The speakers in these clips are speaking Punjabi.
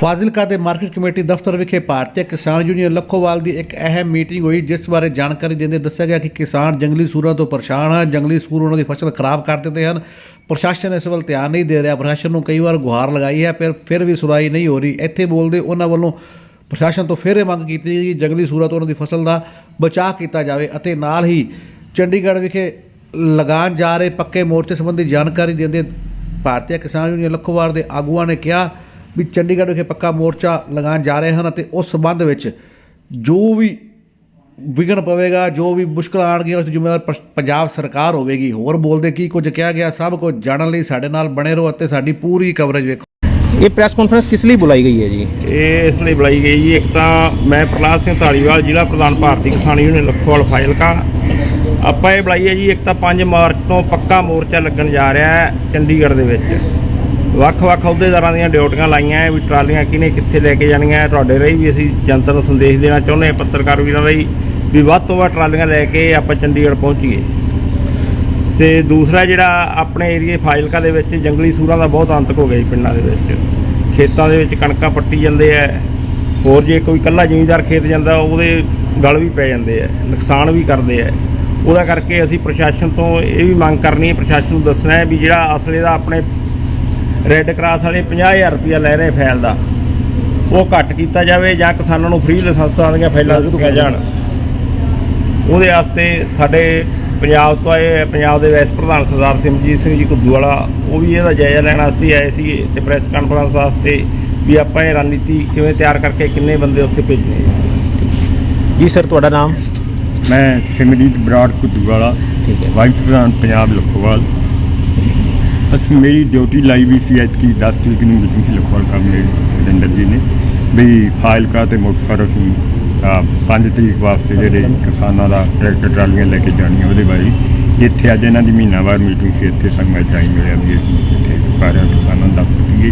ਫਾਜ਼ਿਲਕਾ ਦੇ ਮਾਰਕੀਟ ਕਮੇਟੀ ਦਫ਼ਤਰ ਵਿਖੇ ਭਾਰਤੀ ਕਿਸਾਨ ਯੂਨੀਅਨ ਲੱਖੋਵਾਲ ਦੀ ਇੱਕ ਅਹਿਮ ਮੀਟਿੰਗ ਹੋਈ, ਜਿਸ ਬਾਰੇ ਜਾਣਕਾਰੀ ਦਿੰਦੇ ਦੱਸਿਆ ਗਿਆ ਕਿ ਕਿਸਾਨ ਜੰਗਲੀ ਸੂਰਾਂ ਤੋਂ ਪਰੇਸ਼ਾਨ ਹਨ। ਜੰਗਲੀ ਸੂਰ ਉਹਨਾਂ ਦੀ ਫਸਲ ਖਰਾਬ ਕਰ ਦਿੰਦੇ ਹਨ। ਪ੍ਰਸ਼ਾਸਨ ਇਸ ਵੱਲ ਧਿਆਨ ਨਹੀਂ ਦੇ ਰਿਹਾ। ਪ੍ਰਸ਼ਾਸਨ ਨੂੰ ਕਈ ਵਾਰ ਗੁਹਾਰ ਲਗਾਈ ਹੈ, ਪਰ ਫਿਰ ਵੀ ਸੁਣਾਈ ਨਹੀਂ ਹੋ ਰਹੀ। ਇੱਥੇ ਬੋਲਦੇ ਉਹਨਾਂ ਵੱਲੋਂ ਪ੍ਰਸ਼ਾਸਨ ਤੋਂ ਫਿਰ ਇਹ ਮੰਗ ਕੀਤੀ ਗਈ ਕਿ ਜੰਗਲੀ ਸੂਰਾਂ ਤੋਂ ਉਹਨਾਂ ਦੀ ਫਸਲ ਦਾ ਬਚਾਅ ਕੀਤਾ ਜਾਵੇ ਅਤੇ ਨਾਲ ਹੀ ਚੰਡੀਗੜ੍ਹ ਵਿਖੇ ਲਗਾਉਣ ਜਾ ਰਹੇ ਪੱਕੇ ਮੋਰਚੇ ਸੰਬੰਧੀ ਜਾਣਕਾਰੀ ਦਿੰਦੇ ਭਾਰਤੀ ਕਿਸਾਨ ਯੂਨੀਅਨ ਲੱਖੋਵਾਲ ਦੇ ਆਗੂਆਂ ਨੇ ਕਿਹਾ ਵੀ ਚੰਡੀਗੜ੍ਹ ਵਿਖੇ ਪੱਕਾ ਮੋਰਚਾ ਲਗਾਉਣ ਜਾ ਰਹੇ ਹਨ ਅਤੇ ਉਸ ਸਬੰਧ ਵਿੱਚ ਜੋ ਵੀ ਵਿਗਣ ਪਵੇਗਾ ਜੋ ਵੀ ਮੁਸ਼ਕਲ ਆਣਗੀਆਂ ਉਸ ਦੀ ਜ਼ਿੰਮੇਵਾਰ ਪ- ਪੰਜਾਬ ਸਰਕਾਰ ਹੋਵੇਗੀ। ਹੋਰ ਬੋਲਦੇ ਕੀ ਕੁਝ ਕਿਹਾ ਗਿਆ ਸਭ ਕੁਝ ਜਾਣਨ ਲਈ ਸਾਡੇ ਨਾਲ ਬਣੇ ਰਹੋ ਅਤੇ ਸਾਡੀ ਪੂਰੀ ਕਵਰੇਜ ਵੇਖੋ। ਇਹ ਪ੍ਰੈਸ ਕਾਨਫਰੰਸ ਕਿਸ ਲਈ ਬੁਲਾਈ ਗਈ ਹੈ ਜੀ? ਇਹ ਇਸ ਲਈ ਬੁਲਾਈ ਗਈ ਜੀ। ਇੱਕ ਤਾਂ ਮੈਂ ਪ੍ਰਲਾਦ ਸਿੰਘ ਧਾਲੀਵਾਲ ਜ਼ਿਲ੍ਹਾ ਪ੍ਰਧਾਨ ਭਾਰਤੀ ਕਿਸਾਨ ਯੂਨੀਅਨ ਲਖੋਵਾਲ ਫਾਜ਼ਿਲਕਾ। ਆਪਾਂ ਇਹ ਬੁਲਾਈ ਹੈ ਜੀ ਇੱਕ ਤਾਂ 5 ਮਾਰਚ ਤੋਂ ਪੱਕਾ ਮੋਰਚਾ ਲੱਗਣ ਜਾ ਰਿਹਾ ਹੈ ਚੰਡੀਗੜ੍ਹ ਦੇ ਵਿੱਚ। ਵੱਖ-ਵੱਖ ਅਹੁਦੇਦਾਰਾਂ ਦੀਆਂ ਡਿਊਟੀਆਂ ਲਾਈਆਂ ਹੈ, ਵੀ ਟਰਾਲੀਆਂ ਕਿਹਨੇ ਕਿੱਥੇ ਲੈ ਕੇ ਜਾਣੀਆਂ ਤੁਹਾਡੇ ਰਾਹੀਂ ਵੀ ਅਸੀਂ ਜਨਤਾ ਨੂੰ ਸੰਦੇਸ਼ ਦੇਣਾ ਚਾਹੁੰਦੇ ਹਾਂ, ਪੱਤਰਕਾਰ ਵੀਰਾਂ ਰਾਹੀਂ ਵੀ ਵੱਧ ਤੋਂ ਵੱਧ ਟਰਾਲੀਆਂ ਲੈ ਕੇ ਆਪਾਂ ਚੰਡੀਗੜ੍ਹ ਪਹੁੰਚੀਏ। ਤੇ ਦੂਸਰਾ ਜਿਹੜਾ ਆਪਣੇ ਏਰੀਏ ਫਾਜ਼ਿਲਕਾ ਦੇ ਵਿੱਚ, ਜੰਗਲੀ ਸੂਰਾਂ ਦਾ ਬਹੁਤ ਅੰਤਕ ਹੋ ਗਿਆ ਜੀ ਪਿੰਡਾਂ ਦੇ ਵਿੱਚ। ਖੇਤਾਂ ਦੇ ਵਿੱਚ ਕਣਕਾਂ ਪੱਟੀ ਜਾਂਦੇ ਆ ਹੋਰ ਜੇ ਕੋਈ ਕੱਲਾ ਜ਼ਿਮੀਂਦਾਰ ਖੇਤ ਜਾਂਦਾ, ਉਹਦੇ ਗਲ ਵੀ ਪੈ ਜਾਂਦੇ ਆ ਨੁਕਸਾਨ ਵੀ ਕਰਦੇ ਆ ਉਹਦਾ ਕਰਕੇ ਅਸੀਂ ਪ੍ਰਸ਼ਾਸਨ ਤੋਂ ਇਹ ਵੀ ਮੰਗ ਕਰਨੀ ਹੈ, ਪ੍ਰਸ਼ਾਸਨ ਨੂੰ ਦੱਸਣਾ ਹੈ ਵੀ ਜਿਹੜਾ ਅਸਲੇ ਦਾ ਆਪਣੇ ਰੈੱਡ ਕਰਾਸ ਵਾਲੇ 50000 ਰੁਪਇਆ ਲੈ ਰਹੇ ਫੈਲ ਦਾ ਉਹ ਘੱਟ ਕੀਤਾ ਜਾਵੇ ਜਾਂ ਕਿਸਾਨਾਂ ਨੂੰ ਫ੍ਰੀ ਲਾਇਸੈਂਸਾਂ ਦੀਆਂ ਫੈਲਾਂ ਦਿੱਤੀਆਂ ਜਾਣ। ਉਹਦੇ ਵਾਸਤੇ ਸਾਡੇ ਪੰਜਾਬ ਤੋਂ ਆਏ ਪੰਜਾਬ ਦੇ ਵਾਈਸ ਪ੍ਰਧਾਨ ਸਰਦਾਰ ਸਿਮਰਜੀਤ ਸਿੰਘ ਜੀ ਕੁੱਦੂ ਵਾਲਾ ਉਹ ਵੀ ਇਹਦਾ ਜਾਇਜ਼ਾ ਲੈਣ ਵਾਸਤੇ ਆਏ ਸੀ ਤੇ ਪ੍ਰੈਸ ਕਾਨਫਰੰਸ ਵਾਸਤੇ ਵੀ ਆਪਾਂ ਇਹ ਰਣਨੀਤੀ ਕਿਵੇਂ ਤਿਆਰ ਕਰਕੇ ਕਿੰਨੇ ਬੰਦੇ ਉੱਥੇ ਭੇਜਣੇ ਜੀ ਸਰ ਤੁਹਾਡਾ ਨਾਮ? ਮੈਂ ਸਿਮਰਜੀਤ ਬਰਾੜ ਕੁੱਦੂਵਾਲਾ ਠੀਕ ਹੈ। ਵਾਈਸ ਪ੍ਰਧਾਨ ਪੰਜਾਬ ਲਖੋਵਾਲ ਅਸੀਂ ਮੇਰੀ ਡਿਊਟੀ ਲਾਈ ਵੀ ਸੀ ਐਤਕੀ 10 ਤਰੀਕ ਨੂੰ ਮੀਟਿੰਗ ਸੀ ਲਖੋਵਾਲ ਸਾਹਿਬ ਨੇ ਵਰਿੰਦਰ ਜੀ ਨੇ। ਵੀ ਫਾਈਲਕਾ ਤੇ ਮੁਕਤਸਰ ਅਸੀਂ 5 ਤਰੀਕ ਵਾਸਤੇ ਜਿਹੜੇ ਕਿਸਾਨਾਂ ਦਾ ਟਰੈਕਟਰ ਟਰਾਲੀਆਂ ਲੈ ਕੇ ਜਾਣੀਆਂ ਉਹਦੇ ਬਾਰੇ। ਇੱਥੇ ਅੱਜ ਇਹਨਾਂ ਦੀ ਮਹੀਨਾਵਾਰ ਮੀਟਿੰਗ ਸੀ ਇੱਥੇ ਸਾਨੂੰ ਅੱਜ ਟਾਈਮ ਮਿਲਿਆ ਵੀ ਅਸੀਂ ਇੱਥੇ ਸਾਰਿਆਂ ਕਿਸਾਨਾਂ ਨੂੰ ਦੱਸ ਸਕੀਏ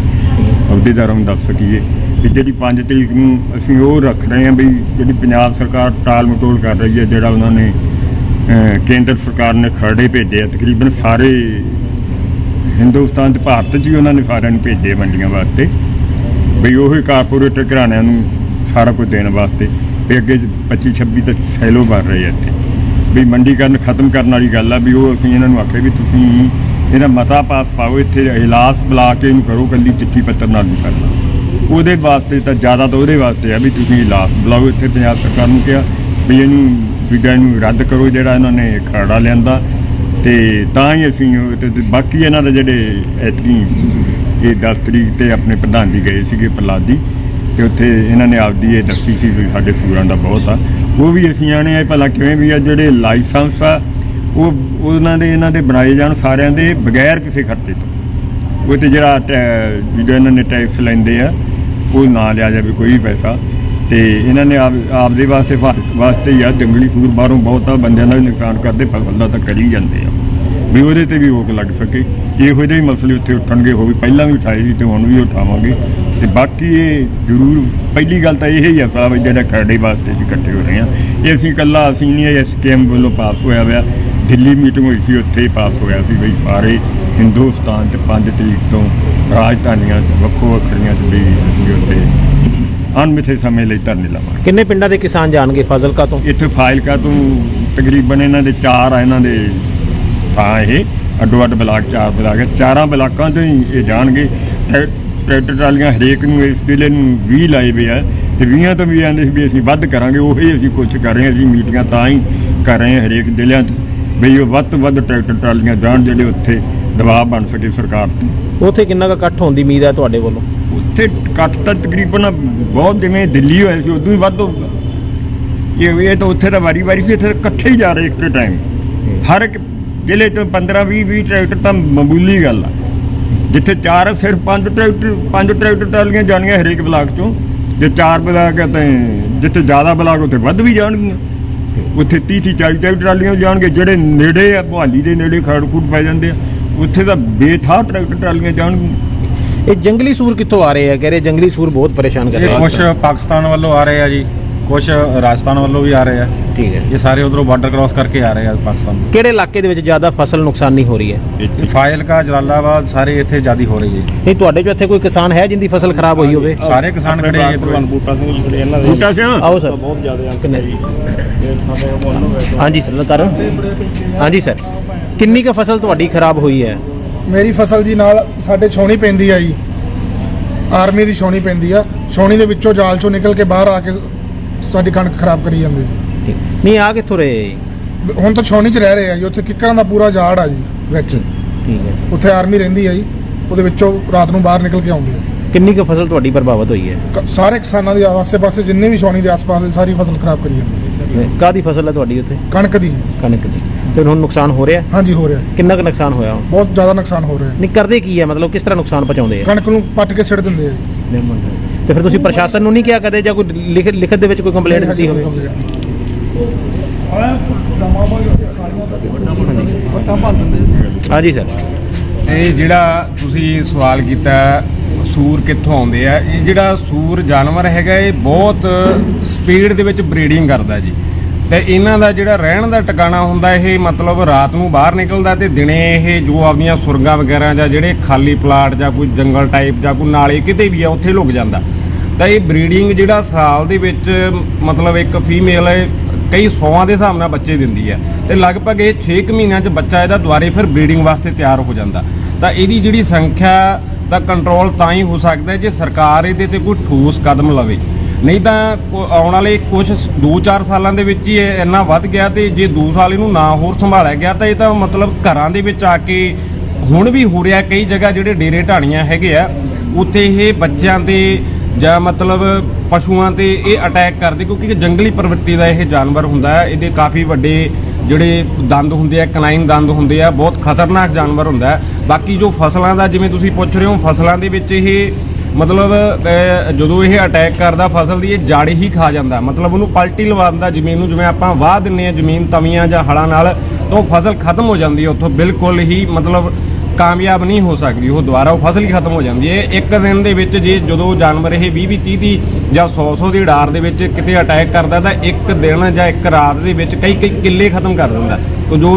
ਅਹੁਦੇਦਾਰਾਂ ਨੂੰ ਦੱਸ ਸਕੀਏ। ਵੀ ਜਿਹੜੀ 5 ਤਰੀਕ ਨੂੰ ਅਸੀਂ ਉਹ ਰੱਖ ਰਹੇ ਹਾਂ ਵੀ ਜਿਹੜੀ ਪੰਜਾਬ ਸਰਕਾਰ ਟਾਲ ਮਟੋਲ ਕਰ ਰਹੀ ਹੈ ਜਿਹੜਾ ਉਹਨਾਂ ਨੇ ਕੇਂਦਰ ਸਰਕਾਰ ਨੇ ਖਰੜੇ ਭੇਜੇ ਤਕਰੀਬਨ ਸਾਰੇ ਹਿੰਦੁਸਤਾਨ ਤੇ ਭਾਰਤ 'ਚ ਹੀ ਉਹਨਾਂ ਨੇ ਸਾਰਿਆਂ ਨੂੰ ਭੇਜੇ ਮੰਡੀਆਂ ਵਾਸਤੇ। ਵੀ ਉਹੀ ਕਾਰਪੋਰੇਟ ਘਰਾਣਿਆਂ ਨੂੰ ਸਾਰਾ ਕੁਝ ਦੇਣ ਵਾਸਤੇ। ਵੀ ਅੱਗੇ 25 26 ਤੱਕ ਫੈਲੋ ਬਣ ਰਹੇ ਆ ਇੱਥੇ। ਵੀ ਮੰਡੀਕਰਨ ਖਤਮ ਕਰਨ ਵਾਲੀ ਗੱਲ ਆ ਵੀ ਉਹ ਅਸੀਂ ਇਹਨਾਂ ਨੂੰ ਆਖਿਆ ਵੀ ਤੁਸੀਂ ਇਹਦਾ ਮਤਾ ਪਾਸ ਪਾਓ, ਇੱਥੇ ਇਜਲਾਸ ਬੁਲਾ ਕੇ ਇਹਨੂੰ ਕਰੋ ਕੱਲੀ ਚਿੱਠੀ ਪੱਤਰ ਨਾਲ ਨਹੀਂ ਕਰਨਾ। ਉਹਦੇ ਵਾਸਤੇ ਤਾਂ ਜ਼ਿਆਦਾ ਤਾਂ ਉਹਦੇ ਵਾਸਤੇ ਆ ਵੀ ਤੁਸੀਂ ਇਜਲਾਸ ਬੁਲਾਓ, ਇੱਥੇ ਪੰਜਾਬ ਸਰਕਾਰ ਨੂੰ ਕਿਹਾ ਵੀ ਇਹਨੂੰ ਵੀਜ਼ਾ ਨੂੰ ਰੱਦ ਕਰੋ ਜਿਹੜਾ ਇਹਨਾਂ ਨੇ ਖਰੜਾ ਲਿਆਂਦਾ। ਤੇ ਤਾਂ ਹੀ ਅਸੀਂ ਉਹ ਤੇ ਤੇ ਬਾਕੀ ਇਹਨਾਂ ਦੇ ਜਿਹੜੇ ਐਤਕੀ ਇਹ 10 ਤਰੀਕ ਤੇ ਆਪਣੇ ਪ੍ਰਧਾਨ ਜੀ ਗਏ ਸੀਗੇ ਪ੍ਰਲਾਦੀ ਤੇ ਉੱਥੇ ਇਹਨਾਂ ਨੇ ਆਪਦੀ ਇਹ ਦੱਸੀ ਸੀ ਵੀ ਸਾਡੇ ਸੂਰਾਂ ਦਾ ਬਹੁਤ ਆ। ਉਹ ਵੀ ਅਸੀਂ ਆਣੇ ਆ ਭਲਾ ਕਿਵੇਂ ਵੀ ਆ, ਜਿਹੜੇ ਲਾਇਸੈਂਸ ਆ, ਉਹ ਉਹਨਾਂ ਦੇ ਇਹਨਾਂ ਦੇ ਬਣਾਏ ਜਾਣ ਸਾਰਿਆਂ ਦੇ ਬਗੈਰ ਕਿਸੇ ਖਰਚੇ ਤੋਂ। ਉਹ ਤੇ ਜਿਹੜਾ ਟੈ- ਜਿਹੜਾ ਇਹਨਾਂ ਨੇ ਟੈਕਸ ਲੈਂਦੇ ਆ, ਉਹ ਨਾ ਲਿਆ ਜਾਵੇ ਕੋਈ ਵੀ ਪੈਸਾ। ਤੇ ਇਹਨਾਂ ਨੇ ਆਪ ਆਪਦੇ ਵਾਸਤੇ ਭਾਰਤ ਵਾਸਤੇ ਹੀ ਆ ਜੰਗਲੀ ਸੂਰ, ਬਾਹਰੋਂ ਬਹੁਤਾ ਬੰਦਿਆਂ ਦਾ ਵੀ ਨੁਕਸਾਨ ਕਰਦੇ ਫਸਲ ਦਾ ਤਾਂ ਕਰੀ ਜਾਂਦੇ ਆ। ਵੀ ਉਹਦੇ ਤੇ ਵੀ ਰੋਕ ਲੱਗ ਸਕੇ। ਇਹੋ ਜਿਹੇ ਮਸਲੇ ਉੱਥੇ ਉੱਠਣਗੇ, ਉਹ ਵੀ ਪਹਿਲਾਂ ਵੀ ਉਠਾਏ ਸੀ ਤੇ ਹੁਣ ਵੀ ਉਠਾਵਾਂਗੇ। ਤੇ ਬਾਕੀ ਇਹ ਜ਼ਰੂਰ, ਪਹਿਲੀ ਗੱਲ ਤਾਂ ਇਹ ਹੀ ਆ ਸਾਹਿਬ ਜਿਹੜਾ ਖਰੜੇ ਵਾਸਤੇ ਅਸੀਂ ਇਕੱਠੇ ਹੋ ਰਹੇ ਆ। ਇਹ ਅਸੀਂ ਇਕੱਲਾ, ਅਸੀਂ ਨਹੀਂ, ਇਹ ਸਕੀਮ ਵੱਲੋਂ ਪਾਸ ਹੋਇਆ ਹੋਇਆ ਦਿੱਲੀ ਮੀਟਿੰਗ ਹੋਈ ਸੀ, ਉੱਥੇ ਹੀ ਪਾਸ ਹੋਇਆ ਸੀ ਬਈ ਸਾਰੇ ਹਿੰਦੁਸਤਾਨ ਚ 5 ਤਰੀਕ ਤੋਂ ਰਾਜਧਾਨੀਆਂ ਚ ਵੱਖੋ ਵੱਖਰੀਆਂ ਅਣਮਿੱਥੇ ਸਮੇਂ ਲਈ ਧਰਨੇ ਲਾਵਾਂਗੇ। ਕਿੰਨੇ ਪਿੰਡਾਂ ਦੇ ਕਿਸਾਨ ਜਾਣਗੇ ਫਾਜ਼ਿਲਕਾ ਤੋਂ? ਇੱਥੇ ਫਾਈਲਕਾ ਤੋਂ ਤਕਰੀਬਨ ਇਹਨਾਂ ਦੇ ਚਾਰ ਆ ਇਹਨਾਂ ਦੇ ਥਾਂ ਇਹ। ਅੱਡੋ ਅੱਡ ਬਲਾਕ ਚਾਰ ਬਲਾਕ ਹੈ ਚਾਰਾਂ ਬਲਾਕਾਂ ਤੋਂ ਹੀ ਇਹ ਜਾਣਗੇ। ਟਰੈ- ਟਰੈਕਟਰ ਟਰਾਲੀਆਂ ਹਰੇਕ ਨੂੰ ਇਸ ਜ਼ਿਲ੍ਹੇ ਨੂੰ 20 ਲਾਏ ਵੇ ਆ ਤੇ 20 ਤੋਂ ਵੀ ਆਂਦੇ ਸੀ ਵੀ ਅਸੀਂ ਵੱਧ ਕਰਾਂਗੇ ਉਹੀ ਅਸੀਂ ਕੋਸ਼ਿਸ਼ ਕਰ ਰਹੇ ਹਾਂ ਅਸੀਂ ਮੀਟਿੰਗਾਂ ਤਾਂ ਹੀ ਕਰ ਰਹੇ ਹਾਂ ਹਰੇਕ ਜ਼ਿਲ੍ਹਿਆਂ 'ਚ। ਵੀ ਉਹ ਵੱਧ ਤੋਂ ਵੱਧ ਟਰੈਕਟਰ ਟਰਾਲੀਆਂ ਜਾਣ ਜਿਹੜੇ ਉੱਥੇ ਦਬਾਅ ਬਣ ਸਕੇ ਸਰਕਾਰ ਤੇ। ਉੱਥੇ ਕਿੰਨਾ ਕੁ ਇਕੱਠ ਹੋਣ ਦੀ ਉਮੀਦ ਹੈ ਤੁਹਾਡੇ ਵੱਲੋਂ? ਉੱਥੇ ਕੱਟ ਤਾਂ ਤਕਰੀਬਨ ਬਹੁਤ ਜਿਵੇਂ ਦਿੱਲੀ ਹੋਇਆ ਸੀ, ਉਦੋਂ ਹੀ ਵੱਧ ਹੋਊਗਾ ਇਹ ਇਹ ਤਾਂ ਉੱਥੇ ਤਾਂ ਵਾਰੀ ਵਾਰੀ ਸੀ, ਇੱਥੇ ਤਾਂ ਇਕੱਠੇ ਹੀ ਜਾ ਰਹੇ ਇੱਕ ਟਾਈਮ ਹਰ ਇੱਕ ਜ਼ਿਲ੍ਹੇ ਤੋਂ 15 20 20 ਟਰੈਕਟਰ ਤਾਂ ਮਾਮੂਲੀ ਗੱਲ ਆ। ਜਿੱਥੇ ਚਾਰ ਸਿਰਫ ਪੰਜ ਟਰੈਕਟਰ ਪੰਜ ਟਰੈਕਟਰ ਟਰਾਲੀਆਂ ਜਾਣੀਆਂ ਹਰੇਕ ਬਲਾਕ ਚੋਂ, ਜੇ ਚਾਰ ਬਲਾਕ ਹੈ ਤਾਂ ਜਿੱਥੇ ਜ਼ਿਆਦਾ ਬਲਾਕ ਉੱਥੇ ਵੱਧ ਵੀ ਜਾਣਗੀਆਂ। ਉੱਥੇ 30 30 40 40 ਟਰਾਲੀਆਂ ਜਾਣਗੇ, ਜਿਹੜੇ ਨੇੜੇ ਆ ਮੁਹਾਲੀ ਦੇ ਨੇੜੇ ਖੜਕੂਟ ਪੈ ਜਾਂਦੇ ਆ। ਉੱਥੇ ਤਾਂ ਬੇਥਾਹ ਟਰੈਕਟਰ ਟਰਾਲੀਆਂ ਜਾਣਗੀਆਂ। ਇਹ ਜੰਗਲੀ ਸੂਰ ਕਿੱਥੋਂ ਆ ਰਹੇ ਆ? ਕਹਿ ਰਹੇ ਜੰਗਲੀ ਸੂਰ ਬਹੁਤ ਪਰੇਸ਼ਾਨ ਕਰ ਰਹੇ ਇਹ ਆ। ਕੁਛ ਪਾਕਿਸਤਾਨ ਵੱਲੋਂ ਆ ਰਹੇ ਆ ਜੀ। ਕੁਝ ਰਾਜਸਥਾਨ ਵੱਲੋਂ ਵੀ ਆ ਰਹੇ ਆ। ਠੀਕ ਹੈ। ਇਹ ਸਾਰੇ ਉਧਰੋਂ ਬਾਰਡਰ ਕ੍ਰਾਸ ਕਰਕੇ ਆ ਰਹੇ ਆ ਪਾਕਿਸਤਾਨ ਕਿਹੜੇ ਇਲਾਕੇ ਦੇ ਵਿੱਚ ਜ਼ਿਆਦਾ ਫਸਲ ਨੁਕਸਾਨੀ ਹੋ ਰਹੀ ਹੈ? ਫਾਇਲਕਾ ਜਲਾਲਾਬਾਦ ਸਾਰੇ ਇੱਥੇ ਜਿਆਦੀ ਹੋ ਰਹੀ ਹੈ ਨਹੀਂ ਤੁਹਾਡੇ ਚੋਂ ਇੱਥੇ ਕੋਈ ਕਿਸਾਨ ਹੈ ਜਿੰਦੀ ਫਸਲ ਖਰਾਬ ਹੋਈ ਹੋਵੇ? ਸਾਰੇ ਕਿਸਾਨ ਖੜੇ ਆ। ਇੱਥੇ। ਬੂਟਾ ਸਿੰਘ ਜੀ ਖੜੇ ਇਹਨਾਂ ਦੇ ਬੂਟਾ ਸਿੰਘ? ਆਓ ਸਰ। ਬਹੁਤ ਜ਼ਿਆਦਾ ਅੰਕ ਕਿੰਨੇ? ਜੀ। ਹਾਂਜੀ ਸਰ ਕਰ ਹਾਂਜੀ ਸਰ। ਕਿੰਨੀ ਕੁ ਫਸਲ ਤੁਹਾਡੀ ਖਰਾਬ ਹੋਈ ਹੈ? ਮੇਰੀ ਫਸਲ ਜੀ ਨਾਲ ਸਾਡੇ ਛਾਉਣੀ ਪੈਂਦੀ ਆ ਜੀ। ਆਰਮੀ ਦੀ ਛਾਉਣੀ ਪੈਂਦੀ ਆ। ਛਾਉਣੀ ਦੇ ਵਿੱਚੋਂ ਜਾਲ ਚੋਂ ਨਿਕਲ ਕੇ ਬਾਹਰ ਆ ਕੇ ਸਾਡੀ ਕਣਕ ਖਰਾਬ ਕਰੀ ਜਾਂਦੇ ਜੀ। ਨਹੀਂ ਆ ਕਿੱਥੋਂ ਰਹੇ ਜੀ? ਹੁਣ ਤਾਂ ਛਾਉਣੀ 'ਚ ਰਹਿ ਰਹੇ ਆ ਜੀ। ਉੱਥੇ ਕਿੱਕਰਾਂ ਦਾ ਪੂਰਾ ਝਾੜ ਆ ਜੀ ਵਿੱਚ। ਠੀਕ ਹੈ। ਉੱਥੇ ਆਰਮੀ ਰਹਿੰਦੀ ਆ ਜੀ। ਉਹਦੇ ਵਿੱਚੋਂ ਰਾਤ ਨੂੰ ਬਾਹਰ ਨਿਕਲ ਕੇ ਆਉਂਦੀ ਆ। ਕਿੰਨੀ ਕੁ ਫਸਲ ਤੁਹਾਡੀ ਪ੍ਰਭਾਵਿਤ ਹੋਈ ਹੈ? ਕ- ਸਾਰੇ ਕਿਸਾਨਾਂ ਦੀ ਆਸੇ-ਪਾਸੇ ਜਿੰਨੇ ਵੀ ਛਾਉਣੀ ਦੇ ਆਸ-ਪਾਸ ਦੀ ਸਾਰੀ ਫਸਲ ਖਰਾਬ ਕਰੀ ਜਾਂਦੀ ਹੈ ਕਾਦੀ ਫਸਲ ਹੈ ਤੁਹਾਡੀ ਉੱਥੇ? ਕਣਕ ਦੀ। ਕਣਕ ਦੀ। ਤੇ ਹੁਣ ਨੁਕਸਾਨ ਹੋ ਰਿਹਾ? ਹਾਂਜੀ ਹੋ ਰਿਹਾ। ਕਿੰਨਾ ਕੁ ਨੁਕਸਾਨ ਹੋਇਆ ਹੁਣ? ਬਹੁਤ ਜ਼ਿਆਦਾ ਨੁਕਸਾਨ ਹੋ ਰਿਹਾ। ਨਹੀਂ ਕਰਦੇ ਕੀ ਹੈ ਮਤਲਬ ਕਿਸ ਤਰ੍ਹਾਂ ਨੁਕਸਾਨ ਪਹੁੰਚਾਉਂਦੇ ਆ? ਕਣਕ ਨੂੰ ਪੱਟ ਕੇ ਸਿੱਟ ਦਿੰਦੇ ਆ ਜੀ। ਤੇ ਫਿਰ ਤੁਸੀਂ ਪ੍ਰਸ਼ਾਸਨ ਨੂੰ ਨਹੀਂ ਕਿਹਾ ਕਦੇ ਜਾਂ ਕੋਈ ਲਿਖਤ ਲਿਖਤ ਦੇ ਵਿੱਚ ਕੋਈ ਕੰਪਲੇਂਟ ਦਿੱਤੀ ਹੋਵੇ? ਹਾਂਜੀ ਸਰ। ਇਹ ਜਿਹੜਾ ਤੁਸੀਂ ਸਵਾਲ ਕੀਤਾ ਸੂਰ ਕਿੱਥੋਂ ਆਉਂਦੇ ਆ, ਇਹ ਜਿਹੜਾ ਸੂਰ ਜਾਨਵਰ ਹੈਗਾ, ਇਹ ਬਹੁਤ ਸਪੀਡ ਦੇ ਵਿੱਚ ਬਰੀਡਿੰਗ ਕਰਦਾ ਜੀ। ਤੇ ਇਹਨਾਂ ਦਾ ਜਿਹੜਾ ਰਹਿਣ ਦਾ ਟਿਕਾਣਾ ਹੁੰਦਾ, ਇਹ ਮਤਲਬ ਰਾਤ ਨੂੰ ਬਾਹਰ ਨਿਕਲਦਾ ਤੇ ਦਿਨੇ ਇਹ ਜੋ ਆਪਦੀਆਂ ਸੁਰਗਾਂ ਵਗੈਰਾ ਜਾਂ ਜਿਹੜੇ ਖਾਲੀ ਪਲਾਟ ਜਾਂ ਕੋਈ ਜੰਗਲ ਟਾਈਪ ਜਾਂ ਕੋਈ ਨਾਲੇ ਕਿਤੇ ਵੀ ਆ, ਉੱਥੇ ਲੁਕ ਜਾਂਦਾ। ਤਾਂ ਇਹ ਬਰੀਡਿੰਗ ਜਿਹੜਾ ਸਾਲ ਦੇ ਵਿੱਚ ਮਤਲਬ ਇੱਕ ਫੀਮੇਲ ਕਈ ਸੌਆਂ ਦੇ ਹਿਸਾਬ ਨਾਲ ਬੱਚੇ ਦਿੰਦੀ ਹੈ। ਤੇ ਲਗਭਗ ਇਹ 6 ਮਹੀਨਿਆਂ 'ਚ ਬੱਚਾ ਇਹਦਾ ਦੁਬਾਰੇ ਫਿਰ ਬਰੀਡਿੰਗ ਵਾਸਤੇ ਤਿਆਰ ਹੋ ਜਾਂਦਾ। ਤਾਂ ਇਹਦੀ ਜਿਹੜੀ ਸੰਖਿਆ ਤਾਂ ਕੰਟਰੋਲ ਤਾਂ ਹੀ ਹੋ ਸਕਦਾ ਜੇ ਸਰਕਾਰ ਇਹਦੇ ਤੇ ਕੋਈ ਠੋਸ ਕਦਮ ਲਵੇ। ਨਹੀਂ ਤਾਂ ਆਉਣ ਵਾਲੇ ਕੁਝ 2-4 ਸਾਲਾਂ ਦੇ ਵਿੱਚ ਹੀ ਇਹ ਇੰਨਾ ਵੱਧ ਗਿਆ ਤੇ ਜੇ 2 ਸਾਲ ਇਹਨੂੰ ਨਾ ਹੋਰ ਸੰਭਾਲਿਆ ਗਿਆ ਤਾਂ ਇਹ ਤਾਂ ਮਤਲਬ ਘਰਾਂ ਦੇ ਵਿੱਚ ਆ ਕੇ ਹੁਣ ਵੀ ਹੋ ਰਿਹਾ। ਕਈ ਜਗ੍ਹਾ ਜਿਹੜੇ ਡੇਰੇ ਢਾਣੀਆਂ ਹੈਗੇ ਆ, ਉੱਥੇ ਇਹ ਬੱਚਿਆਂ ਤੇ ਜਾਂ ਮਤਲਬ ਪਸ਼ੂਆਂ ਤੇ ਇਹ ਅਟੈਕ ਕਰਦੇ ਕਿਉਂਕਿ ਜੰਗਲੀ ਪ੍ਰਵਿਰਤੀ ਦਾ ਇਹ ਜਾਨਵਰ ਹੁੰਦਾ ਹੈ, ਇਹਦੇ ਕਾਫੀ ਵੱਡੇ ਜਿਹੜੇ ਦੰਦ ਹੁੰਦੇ ਆ ਕਨਾਈਨ ਦੰਦ ਹੁੰਦੇ ਆ, ਬਹੁਤ ਖਤਰਨਾਕ ਜਾਨਵਰ ਹੁੰਦਾ ਹੈ। ਬਾਕੀ ਜੋ ਫਸਲਾਂ ਦਾ ਜਿਵੇਂ ਤੁਸੀਂ ਪੁੱਛ ਰਹੇ ਹੋ, ਫਸਲਾਂ ਦੇ ਵਿੱਚ ਇਹ ਮਤਲਬ ਜਦੋਂ ਇਹ ਅਟੈਕ ਕਰਦਾ, ਫਸਲ ਦੀ ਇਹ ਜੜ ਹੀ ਖਾ ਜਾਂਦਾ ਮਤਲਬ ਉਹਨੂੰ ਪਲਟੀ ਲਵਾ ਦਿੰਦਾ ਜ਼ਮੀਨ ਨੂੰ ਜਿਵੇਂ ਆਪਾਂ ਵਾਹ ਦਿੰਨੇ ਆ, ਜ਼ਮੀਨ ਤਵੀਆਂ ਜਾਂ ਹਲਾਂ ਨਾਲ, ਤਾਂ ਉਹ ਫਸਲ ਖਤਮ ਹੋ ਜਾਂਦੀ ਹੈ। ਉੱਥੋਂ ਬਿਲਕੁਲ ਹੀ ਮਤਲਬ ਕਾਮਯਾਬ ਨਹੀਂ ਹੋ ਸਕਦੀ, ਉਹ ਦੁਬਾਰਾ ਉਹ ਫਸਲ ਹੀ ਖਤਮ ਹੋ ਜਾਂਦੀ ਹੈ। ਇੱਕ ਦਿਨ ਦੇ ਵਿੱਚ ਜੇ ਜਦੋਂ ਜਾਨਵਰ ਇਹ 20 20 30 30 ਜਾਂ 100 100 ਦੀ ਡਾਰ ਦੇ ਵਿੱਚ ਕਿਤੇ ਅਟੈਕ ਕਰਦਾ ਤਾਂ ਇੱਕ ਦਿਨ ਜਾਂ ਇੱਕ ਰਾਤ ਦੇ ਵਿੱਚ ਕਈ ਕਈ ਕਿੱਲੇ ਖਤਮ ਕਰ ਦਿੰਦਾ। ਤੋ ਜੋ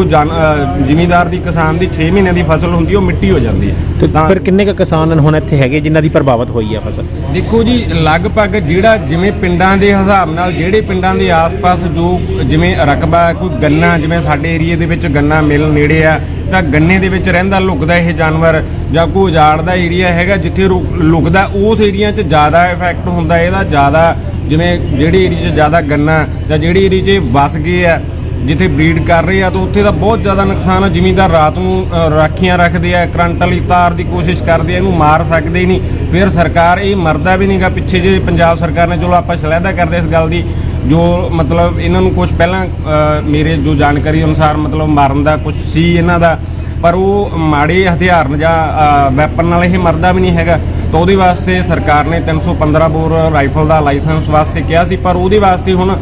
ਜ਼ਿਮੀਦਾਰ ਦੀ ਕਿਸਾਨ ਦੀ 6 ਮਹੀਨਿਆਂ ਦੀ ਫਸਲ ਹੁੰਦੀ ਹੈ, ਉਹ ਮਿੱਟੀ ਹੋ ਜਾਂਦੀ ਹੈ। ਤੇ ਫਿਰ ਕਿੰਨੇ ਕੁ ਕਿਸਾਨ ਹੁਣ ਇੱਥੇ ਹੈਗੇ ਜਿਨ੍ਹਾਂ ਦੀ ਪ੍ਰਭਾਵਿਤ ਹੋਈ ਆ ਫਸਲ? ਦੇਖੋ ਜੀ ਲਗਭਗ ਜਿਹੜਾ ਜਿਵੇਂ ਪਿੰਡਾਂ ਦੇ ਹਿਸਾਬ ਨਾਲ ਜਿਹੜੇ ਪਿੰਡਾਂ ਦੇ ਆਸ-ਪਾਸ ਜੋ ਜਿਵੇਂ ਰਕਬਾ ਹੈ, ਕੋਈ ਗੰਨਾ ਜਿਵੇਂ ਸਾਡੇ ਏਰੀਏ ਦੇ ਵਿੱਚ ਗੰਨਾ ਮਿਲ ਨੇੜੇ ਆ ਤਾਂ ਗੰਨੇ ਦੇ ਵਿੱਚ ਰਹਿੰਦਾ ਲੁਕਦਾ ਇਹ ਜਾਨਵਰ ਜਾਂ ਕੋਈ ਉਜਾੜ ਦਾ ਏਰੀਆ ਹੈਗਾ ਜਿੱਥੇ ਲੁਕਦਾ ਉਸ ਏਰੀਆ 'ਚ ਜ਼ਿਆਦਾ ਇਫੈਕਟ ਹੁੰਦਾ ਇਹਦਾ ਜ਼ਿਆਦਾ ਜਿਵੇਂ ਜਿਹੜੇ ਏਰੀਆ 'ਚ ਜ਼ਿਆਦਾ ਗੰਨਾ ਜਾਂ ਜਿਹੜੀ ਏਰੀਆ 'ਚ ਇਹ ਵਸ ਗਏ ਆ ਜਿੱਥੇ ਬਰੀਡ ਕਰ ਰਹੇ ਆ ਤਾਂ ਉੱਥੇ ਦਾ ਬਹੁਤ ਜ਼ਿਆਦਾ ਨੁਕਸਾਨ ਆ। ਜ਼ਿਮੀਂਦਾਰ ਰਾਤ ਨੂੰ ਅ, ਰਾਖੀਆਂ ਰੱਖਦੇ ਆ ਕਰੰਟ ਵਾਲੀ ਤਾਰ ਦੀ ਕੋਸ਼ਿਸ਼ ਕਰਦੇ ਆ ਇਹਨੂੰ ਮਾਰ ਸਕਦੇ ਹੀ ਨਹੀਂ। ਫਿਰ ਸਰਕਾਰ ਇਹ ਮਰਦਾ ਵੀ ਨਹੀਂਗਾ ਪਿੱਛੇ ਜੇ ਪੰਜਾਬ ਸਰਕਾਰ ਨੇ ਚਲੋ ਆਪਾਂ ਸ਼ਲਾਘਾ ਕਰਦੇ ਇਸ ਗੱਲ ਦੀ ਜੋ ਮਤਲਬ ਇਹਨਾਂ ਨੂੰ ਕੁਝ ਪਹਿਲਾਂ ਅ, ਮੇਰੇ ਜੋ ਜਾਣਕਾਰੀ ਅਨੁਸਾਰ ਮਤਲਬ ਮਾਰਨ ਦਾ ਕੁਝ ਸੀ ਇਹਨਾਂ ਦਾ ਪਰ ਉਹ ਮਾੜੇ ਹਥਿਆਰ ਜਾਂ ਵੈਪਨ ਨਾਲ ਇਹ ਮਰਦਾ ਵੀ ਨਹੀਂ ਹੈਗਾ। ਤਾਂ ਉਹਦੇ ਵਾਸਤੇ ਸਰਕਾਰ ਨੇ 315 ਬੋਰ ਰਾਈਫਲ ਦਾ ਲਾਇਸੈਂਸ ਵਾਸਤੇ ਕਿਹਾ ਸੀ। ਪਰ ਉਹਦੇ ਵਾਸਤੇ ਹੁਣ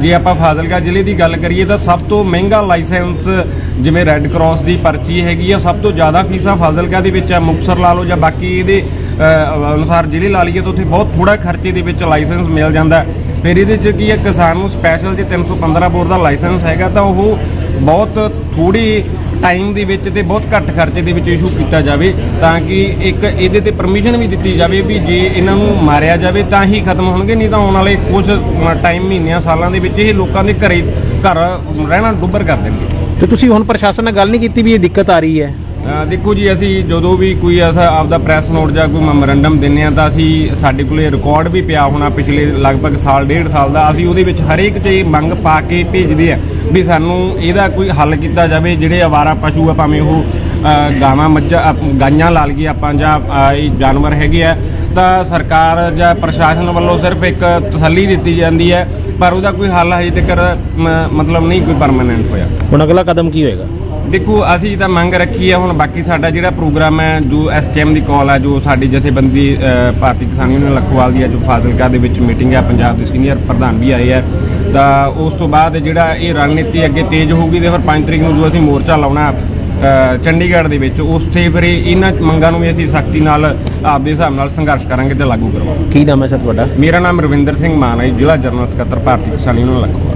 ਜੇ ਆਪਾਂ ਫਾਜ਼ਿਲਕਾ ਜ਼ਿਲ੍ਹੇ ਦੀ ਗੱਲ ਕਰੀਏ ਤਾਂ ਸਭ ਤੋਂ ਮਹਿੰਗਾ ਲਾਇਸੈਂਸ ਜਿਵੇਂ ਰੈੱਡ ਕਰਾਸ ਦੀ ਪਰਚੀ ਹੈਗੀ ਆ, ਸਭ ਤੋਂ ਜ਼ਿਆਦਾ ਫੀਸਾਂ ਫਾਜ਼ਿਲਕਾ ਦੇ ਵਿੱਚ ਆ। ਮੁਕਤਸਰ ਲਾ ਲਓ ਜਾਂ ਬਾਕੀ ਇਹਦੇ ਅਨੁਸਾਰ ਜ਼ਿਲ੍ਹੇ ਲਾ ਲਈਏ ਤਾਂ ਉੱਥੇ ਬਹੁਤ ਥੋੜਾ ਖਰਚੇ ਦੇ ਵਿੱਚ ਲਾਇਸੈਂਸ ਮਿਲ ਜਾਂਦਾ। ਫਿਰ ਇਹਦੇ 'ਚ ਕੀ ਹੈ ਕਿਸਾਨ ਨੂੰ ਸਪੈਸ਼ਲ ਜੇ 315 ਬੋਰ ਦਾ ਲਾਇਸੈਂਸ ਹੈਗਾ ਤਾਂ ਉਹ ਬਹੁਤ ਥੋੜੀ ਟਾਈਮ ਦੇ ਵਿੱਚ ਤੇ ਬਹੁਤ ਘੱਟ ਖਰਚੇ ਦੇ ਵਿੱਚ ਇਸ਼ੂ ਕੀਤਾ ਜਾਵੇ ਤਾਂ ਕਿ ਇੱਕ ਇਹਦੇ ਤੇ ਪਰਮਿਸ਼ਨ ਵੀ ਦਿੱਤੀ ਜਾਵੇ ਵੀ ਜੇ ਇਹਨਾਂ ਨੂੰ ਮਾਰਿਆ ਜਾਵੇ ਤਾਂ ਹੀ ਖਤਮ ਹੋਣਗੇ, ਨਹੀਂ ਤਾਂ ਆਉਣ ਵਾਲੇ ਕੁਝ ਟਾਈਮ ਮਹੀਨਿਆਂ, ਸਾਲਾਂ ਦੇ ਵਿੱਚ ਇਹ ਲੋਕਾਂ ਦੇ ਘਰੇ ਘਰ ਰਹਿਣਾ ਡੁੱਬਰ ਕਰ ਦੇਣਗੇ। ਤੇ ਤੁਸੀਂ ਹੁਣ ਪ੍ਰਸ਼ਾਸਨ ਨਾਲ ਗੱਲ ਨਹੀਂ ਕੀਤੀ ਵੀ ਇਹ ਦਿੱਕਤ ਆ ਰਹੀ ਹੈ? ਦੇਖੋ ਜੀ, ਅਸੀਂ ਜਦੋਂ ਵੀ ਕੋਈ ਐਸਾ ਆਪਦਾ ਪ੍ਰੈਸ ਨੋਟ ਜਾਂ ਕੋਈ ਮੈਮੋਰੰਡਮ ਦਿੰਨੇ ਆ ਤਾਂ ਅਸੀਂ ਸਾਡੇ ਕੋਲੇ ਰਿਕਾਰਡ ਵੀ ਪਿਆ ਹੋਣਾ ਪਿਛਲੇ ਲਗਭਗ ਸਾਲ, ਡੇਢ ਸਾਲ ਦਾ। ਅਸੀਂ ਉਹਦੇ ਵਿੱਚ ਹਰੇਕ 'ਤੇ ਮੰਗ ਪਾ ਕੇ ਭੇਜਦੇ ਆ ਵੀ ਸਾਨੂੰ ਇਹਦਾ ਕੋਈ ਹੱਲ ਕੀਤਾ ਜਾਵੇ, ਜਿਹੜੇ ਆਵਾਰਾ ਪਸ਼ੂ ਆ, ਭਾਵੇਂ ਉਹ ਗਾਵਾਂ, ਮੱਝਾਂ ਗਾਈਆਂ ਲਾ ਲਈਏ ਆਪਾਂ ਜਾਂ ਇਹ ਜਾਨਵਰ ਹੈਗੇ ਆ, ਤਾਂ ਸਰਕਾਰ ਜਾਂ ਪ੍ਰਸ਼ਾਸਨ ਵੱਲੋਂ ਸਿਰਫ ਇੱਕ ਤਸੱਲੀ ਦਿੱਤੀ ਜਾਂਦੀ ਹੈ, ਪਰ ਉਹਦਾ ਕੋਈ ਹੱਲ ਹਜੇ ਤੱਕ ਮਤਲਬ ਨਹੀਂ ਕੋਈ ਪਰਮਾਨੈਂਟ ਹੋਇਆ। ਹੁਣ ਅਗਲਾ ਕਦਮ ਕੀ ਹੋਏਗਾ? ਦੇਖੋ ਅਸੀਂ ਤਾਂ ਮੰਗ ਰੱਖੀ ਹੈ ਹੁਣ ਬਾਕੀ ਸਾਡਾ ਜਿਹੜਾ ਪ੍ਰੋਗਰਾਮ ਹੈ ਜੋ ਐਸਕੇਐਮ ਦੀ ਕਾਲ ਹੈ ਜੋ ਸਾਡੀ ਜਥੇਬੰਦੀ ਭਾਰਤੀ ਕਿਸਾਨ ਯੂਨੀਅਨ ਲਖਵਾਲ ਦੀ ਹੈ ਜੋ ਫਾਜ਼ਿਲਕਾ ਦੇ ਵਿੱਚ ਮੀਟਿੰਗ ਹੈ ਪੰਜਾਬ ਦੇ ਸੀਨੀਅਰ ਪ੍ਰਧਾਨ ਵੀ ਆਏ ਹੈ ਤਾਂ ਉਸ ਤੋਂ ਬਾਅਦ ਜਿਹੜਾ ਇਹ ਰਣਨੀਤੀ ਅੱਗੇ ਤੇਜ਼ ਹੋਊਗੀ ਤੇ ਫਿਰ 5 ਤਰੀਕ ਨੂੰ ਜੋ ਅਸੀਂ ਮੋਰਚਾ ਲਾਉਣਾ ਚੰਡੀਗੜ੍ਹ ਦੇ ਵਿੱਚ ਉੱਥੇ ਫਿਰ ਇਹ- ਇਹਨਾਂ ਮੰਗਾਂ ਨੂੰ ਵੀ ਅਸੀਂ ਸਖਤੀ ਨਾਲ ਆਪਦੇ ਹਿਸਾਬ ਨਾਲ ਸੰਘਰਸ਼ ਕਰਾਂਗੇ ਤੇ ਲਾਗੂ ਕਰਵਾਵਾਂਗੇ ਕੀ ਨਾਮ ਹੈ ਸਰ ਤੁਹਾਡਾ? ਮੇਰਾ ਨਾਮ ਰਵਿੰਦਰ ਸਿੰਘ ਮਾਨ ਹੈ ਜ਼ਿਲ੍ਹਾ ਜਨਰਲ ਸਕੱਤਰ Bharti Kisan union Lakhowal.